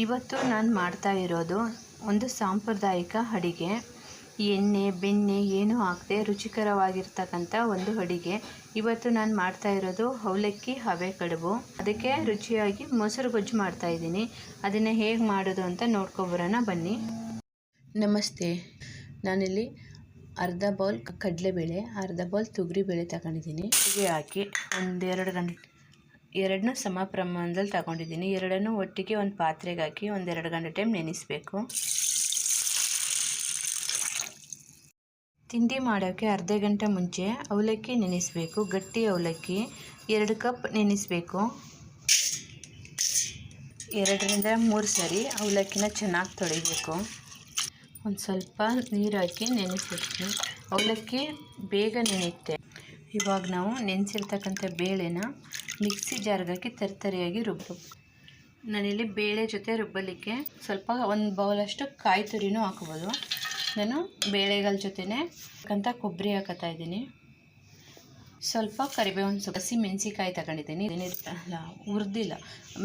ಇವತ್ತು ನಾನು ಮಾಡ್ತಾ ಇರೋದು ಒಂದು ಸಾಂಪ್ರದಾಯಿಕ ಅಡಿಗೆ. ಎಣ್ಣೆ, ಬೆಣ್ಣೆ ಏನೂ ಹಾಕದೆ ರುಚಿಕರವಾಗಿರ್ತಕ್ಕಂಥ ಒಂದು ಅಡಿಗೆ. ಇವತ್ತು ನಾನು ಮಾಡ್ತಾ ಇರೋದು ಅವಲಕ್ಕಿ, ಹವೆ ಕಡುಬು. ಅದಕ್ಕೆ ರುಚಿಯಾಗಿ ಮೊಸರು ಗೊಜ್ಜು ಮಾಡ್ತಾ ಇದ್ದೀನಿ. ಅದನ್ನು ಹೇಗೆ ಮಾಡೋದು ಅಂತ ನೋಡ್ಕೊಬರೋಣ, ಬನ್ನಿ. ನಮಸ್ತೆ. ನಾನಿಲ್ಲಿ ಅರ್ಧ ಬೌಲ್ ಕಡಲೆಬೇಳೆ, ಅರ್ಧ ಬೌಲ್ ತೊಗರಿಬೇಳೆ ತಗೊಂಡಿದ್ದೀನಿ. ಹಾಕಿ ಒಂದೆರಡು ಗಂಟೆ ಎರಡನ್ನೂ ಸಮ ಪ್ರಮಾಣದಲ್ಲಿ ತಗೊಂಡಿದ್ದೀನಿ. ಎರಡನ್ನೂ ಒಟ್ಟಿಗೆ ಒಂದು ಪಾತ್ರೆಗೆ ಹಾಕಿ ಒಂದೆರಡು ಗಂಟೆ ಟೈಮ್ ನೆನೆಸ್ಬೇಕು. ತಿಂಡಿ ಮಾಡೋಕ್ಕೆ ಅರ್ಧ ಗಂಟೆ ಮುಂಚೆ ಅವಲಕ್ಕಿ ನೆನೆಸ್ಬೇಕು. ಗಟ್ಟಿ ಅವಲಕ್ಕಿ ಎರಡು ಕಪ್ ನೆನೆಸ್ಬೇಕು. ಎರಡರಿಂದ ಮೂರು ಸರಿ ಅವಲಕ್ಕಿನ ಚೆನ್ನಾಗಿ ತೊಳಿಬೇಕು. ಒಂದು ಸ್ವಲ್ಪ ನೀರು ಹಾಕಿ ನೆನೆಸಬೇಕು ಅವಲಕ್ಕಿ ಬೇಗ ನೆನೆಯುತ್ತೆ ಇವಾಗ ನಾವು ನೆನೆಸಿರ್ತಕ್ಕಂಥ ಬೇಳೆನ ಮಿಕ್ಸಿ ಜಾರ್ಗೆ ಹಾಕಿ ತರ್ತರಿಯಾಗಿ ರುಬ್ಬಬೇಕು ನಾನಿಲ್ಲಿ ಬೇಳೆ ಜೊತೆ ರುಬ್ಬಲಿಕ್ಕೆ ಸ್ವಲ್ಪ ಒಂದು ಬೌಲಷ್ಟು ಕಾಯಿ ತುರಿನೂ ಹಾಕ್ಬೋದು. ನಾನು ಬೇಳೆಗಳ ಜೊತೆನೇ ಅಂತ ಕೊಬ್ಬರಿ ಹಾಕತ್ತಾ ಇದ್ದೀನಿ. ಸ್ವಲ್ಪ ಕರಿಬೇವಿನ ಸೊಪ್ಪು ಹಸಿ ಮೆಣಸಿಕಾಯಿ ತಗೊಂಡಿದ್ದೀನಿ. ಅಲ್ಲ ಹುರಿದಿಲ್ಲ.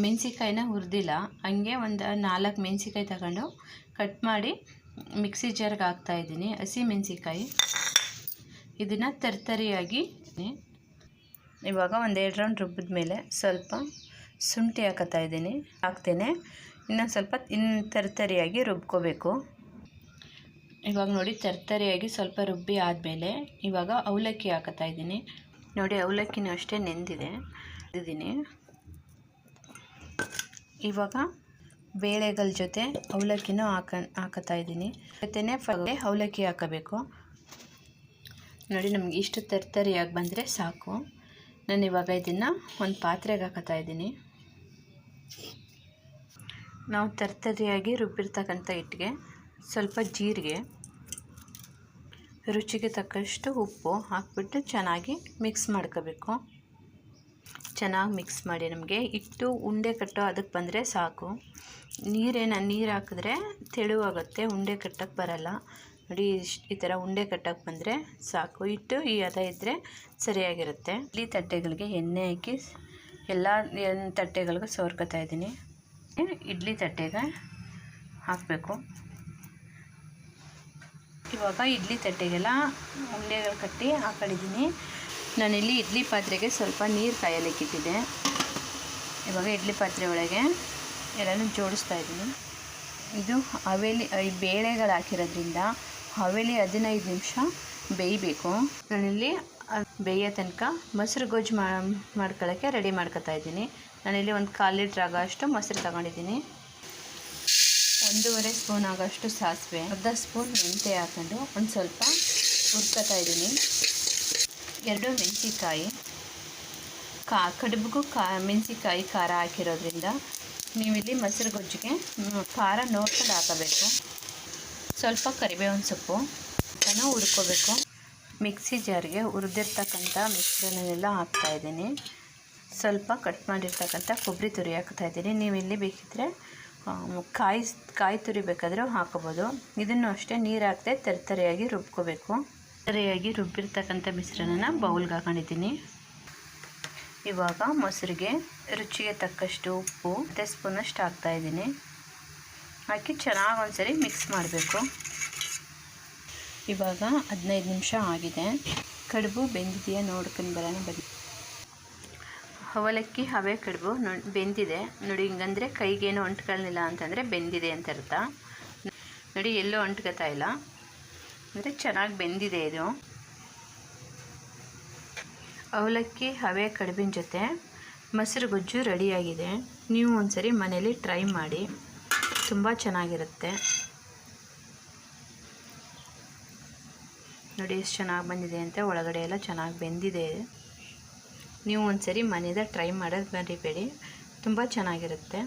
ಮೆಣಸಿಕಾಯಿನ ಹುರಿದಿಲ್ಲ. ಹಂಗೆ ಒಂದು ನಾಲ್ಕು ಮೆಣಸಿಕಾಯಿ ತಗೊಂಡು ಕಟ್ ಮಾಡಿ ಮಿಕ್ಸಿ ಜಾರ್ಗೆ ಹಾಕ್ತಾಯಿದ್ದೀನಿ ಹಸಿ ಮೆಣಸಿಕಾಯಿ ಇದನ್ನು ತರ್ತರಿಯಾಗಿ ಇವಾಗ ಒಂದೆರಡು ರೌಂಡ್ ರುಬ್ಬಿದ ಮೇಲೆ ಸ್ವಲ್ಪ ಶುಂಠಿ ಹಾಕತ್ತಾ ಇದ್ದೀನಿ. ಹಾಕ್ತೇನೆ. ಇನ್ನೊಂದು ಸ್ವಲ್ಪ ಇನ್ನು ತರ್ತರಿಯಾಗಿ ರುಬ್ಕೋಬೇಕು. ಇವಾಗ ನೋಡಿ ತರ್ತರಿಯಾಗಿ ಸ್ವಲ್ಪ ರುಬ್ಬಿ ಆದಮೇಲೆ ಇವಾಗ ಅವಲಕ್ಕಿ ಹಾಕತ್ತಾ ಇದ್ದೀನಿ. ನೋಡಿ ಅವಲಕ್ಕಿನೂ ಅಷ್ಟೇ ನೆಂದಿದೆ. ಇದ್ದೀನಿ. ಇವಾಗ ಬೇಳೆಗಳ ಜೊತೆ ಅವಲಕ್ಕಿನೂ ಹಾಕ ಹಾಕತ್ತಾ ಇದ್ದೀನಿ. ಜೊತೆನೇ ಅವಲಕ್ಕಿ ಹಾಕಬೇಕು. ನೋಡಿ ನಮಗೆ ಇಷ್ಟು ತರ್ತರಿಯಾಗಿ ಬಂದರೆ ಸಾಕು. ನಾನು ಇವಾಗ ಇದನ್ನು ಒಂದು ಪಾತ್ರೆಗೆ ಹಾಕೋತಾ ಇದ್ದೀನಿ. ನಾವು ತರ್ತರಿಯಾಗಿ ರುಬ್ಬಿರ್ತಕ್ಕಂಥ ಹಿಟ್ಟಿಗೆ ಸ್ವಲ್ಪ ಜೀರಿಗೆ, ರುಚಿಗೆ ತಕ್ಕಷ್ಟು ಉಪ್ಪು ಹಾಕ್ಬಿಟ್ಟು ಚೆನ್ನಾಗಿ ಮಿಕ್ಸ್ ಮಾಡ್ಕೋಬೇಕು. ಚೆನ್ನಾಗಿ ಮಿಕ್ಸ್ ಮಾಡಿ ನಮಗೆ ಹಿಟ್ಟು ಉಂಡೆ ಕಟ್ಟೋ ಅದಕ್ಕೆ ಬಂದರೆ ಸಾಕು. ನೀರೇನ ನೀರು ಹಾಕಿದ್ರೆ ತೆಳುವಾಗುತ್ತೆ, ಉಂಡೆ ಕಟ್ಟೋಕ್ಕೆ ಬರಲ್ಲ. ನೋಡಿ, ಇಷ್ಟು ಈ ಥರ ಉಂಡೆ ಕಟ್ಟಕ್ಕೆ ಬಂದರೆ ಸಾಕು. ಇಟ್ಟು ಈ ಹದ ಇದ್ದರೆ ಸರಿಯಾಗಿರುತ್ತೆ. ಇಡ್ಲಿ ತಟ್ಟೆಗಳಿಗೆ ಎಣ್ಣೆ ಹಾಕಿ ಎಲ್ಲ ತಟ್ಟೆಗಳಿಗೂ ಸೋರ್ಕೋತಾ ಇದ್ದೀನಿ. ಇಡ್ಲಿ ತಟ್ಟೆಗೆ ಹಾಕಬೇಕು. ಇವಾಗ ಇಡ್ಲಿ ತಟ್ಟೆಗೆಲ್ಲ ಉಂಡೆಗಳು ಕಟ್ಟಿ ಹಾಕೊಂಡಿದ್ದೀನಿ. ನಾನಿಲ್ಲಿ ಇಡ್ಲಿ ಪಾತ್ರೆಗೆ ಸ್ವಲ್ಪ ನೀರು ಕಾಯಲಿಕ್ಕಿಟ್ಟಿದ್ದೆ ಇವಾಗ ಇಡ್ಲಿ ಪಾತ್ರೆ ಒಳಗೆ ಎಲ್ಲನೂ ಜೋಡಿಸ್ತಾ ಇದ್ದೀನಿ. ಇದು ಅವೇಲಿ ಈ ಬೇಳೆಗಳು ಹಾಕಿರೋದ್ರಿಂದ ಹವೇಲಿ ಹದಿನೈದು ನಿಮಿಷ ಬೇಯಬೇಕು. ನಾನಿಲ್ಲಿ ಬೇಯೋ ತನಕ ಮೊಸರು ಗೊಜ್ಜು ಮಾಡ್ಕೊಳ್ಳೋಕ್ಕೆ ರೆಡಿ ಮಾಡ್ಕೊತಾ ಇದ್ದೀನಿ. ನಾನಿಲ್ಲಿ ಒಂದು ಕಾಲು ಲೀಟ್ರ್ ಆಗೋಷ್ಟು ಮೊಸರು ತಗೊಂಡಿದ್ದೀನಿ. ಒಂದೂವರೆ ಸ್ಪೂನ್ ಆಗೋಷ್ಟು ಸಾಸಿವೆ, ಅರ್ಧ ಸ್ಪೂನ್ ಮೆಂತೆ ಹಾಕೊಂಡು ಒಂದು ಸ್ವಲ್ಪ ಹುರ್ಕೊತಾ ಇದ್ದೀನಿ. ಎರಡು ಮೆಣಸಿಕಾಯಿ ಕಾ, ಕಡುಬುಗೂ ಕಾ ಮೆಣಸಿಕಾಯಿ ಖಾರ ಹಾಕಿರೋದ್ರಿಂದ ನೀವಿಲ್ಲಿ ಮೊಸರು ಗೊಜ್ಜಿಗೆ ಖಾರ ನೋಡ್ಕೊಂಡು ಹಾಕಬೇಕು. ಸ್ವಲ್ಪ ಕರಿಬೇವಿನ ಸೊಪ್ಪು ಚೆನ್ನಾಗಿ ಹುರ್ಕೋಬೇಕು. ಮಿಕ್ಸಿ ಜಾರಿಗೆ ಹುರಿದಿರ್ತಕ್ಕಂಥ ಮಿಶ್ರಣನೆಲ್ಲ ಹಾಕ್ತಾಯಿದ್ದೀನಿ ಸ್ವಲ್ಪ ಕಟ್ ಮಾಡಿರ್ತಕ್ಕಂಥ ಕೊಬ್ಬರಿ ತುರಿ ಹಾಕ್ತಾಯಿದ್ದೀನಿ ನೀವು ಇಲ್ಲಿ ಬೇಕಿದ್ದರೆ ಕಾಯಿ ಕಾಯಿ ತುರಿ ಬೇಕಾದರೂ ಹಾಕೋಬೋದು. ಇದನ್ನು ಅಷ್ಟೇ ನೀರು ಹಾಕದೆ ತರತರಿಯಾಗಿ ರುಬ್ಕೋಬೇಕು. ತರಿಯಾಗಿ ರುಬ್ಬಿರ್ತಕ್ಕಂಥ ಮಿಶ್ರಣನ ಬೌಲ್ಗೆ ಹಾಕೊಂಡಿದ್ದೀನಿ. ಇವಾಗ ಮೊಸರಿಗೆ ರುಚಿಗೆ ತಕ್ಕಷ್ಟು ಉಪ್ಪು ಮತ್ತು ಸ್ಪೂನಷ್ಟು ಹಾಕ್ತಾಯಿದ್ದೀನಿ ಹಾಕಿ ಚೆನ್ನಾಗಿ ಒಂದ್ಸರಿ ಮಿಕ್ಸ್ ಮಾಡಬೇಕು. ಇವಾಗ ಹದಿನೈದು ನಿಮಿಷ ಆಗಿದೆ. ಕಡುಬು ಬೆಂದಿದೆಯಾ ನೋಡ್ಕೊಂಡು ಬರೋಣ ಬನ್ನಿ. ಅವಲಕ್ಕಿ ಹವೆ ಕಡುಬು ಬೆಂದಿದೆ. ನೋಡಿ, ಹಿಂಗಂದರೆ ಕೈಗೇನು ಅಂಟ್ಕೊಳ್ಳಿಲ್ಲ ಅಂತಂದರೆ ಬೆಂದಿದೆ ಅಂತ ಅರ್ಥ. ನೋಡಿ, ಎಲ್ಲೂ ಅಂಟ್ಕೊತಾ ಇಲ್ಲ. ಅಂದರೆ ಚೆನ್ನಾಗಿ ಬೆಂದಿದೆ ಇದು. ಅವಲಕ್ಕಿ ಹವೆ ಕಡುಬಿನ ಜೊತೆ ಮೊಸರು ಗೊಜ್ಜು ರೆಡಿಯಾಗಿದೆ. ನೀವು ಒಂದ್ಸರಿ ಮನೇಲಿ ಟ್ರೈ ಮಾಡಿ. ತುಂಬ ಚೆನ್ನಾಗಿರುತ್ತೆ. ನೋಡಿ ಎಷ್ಟು ಚೆನ್ನಾಗಿ ಬಂದಿದೆ ಅಂತ ಒಳಗಡೆ ಎಲ್ಲ ಚೆನ್ನಾಗಿ ಬೆಂದಿದೆ. ನೀವು ಒಂದ್ಸರಿ ಮನೆಯದ ಟ್ರೈ ಮಾಡೋದು ಮರಿಬೇಡಿ ತುಂಬ ಚೆನ್ನಾಗಿರುತ್ತೆ.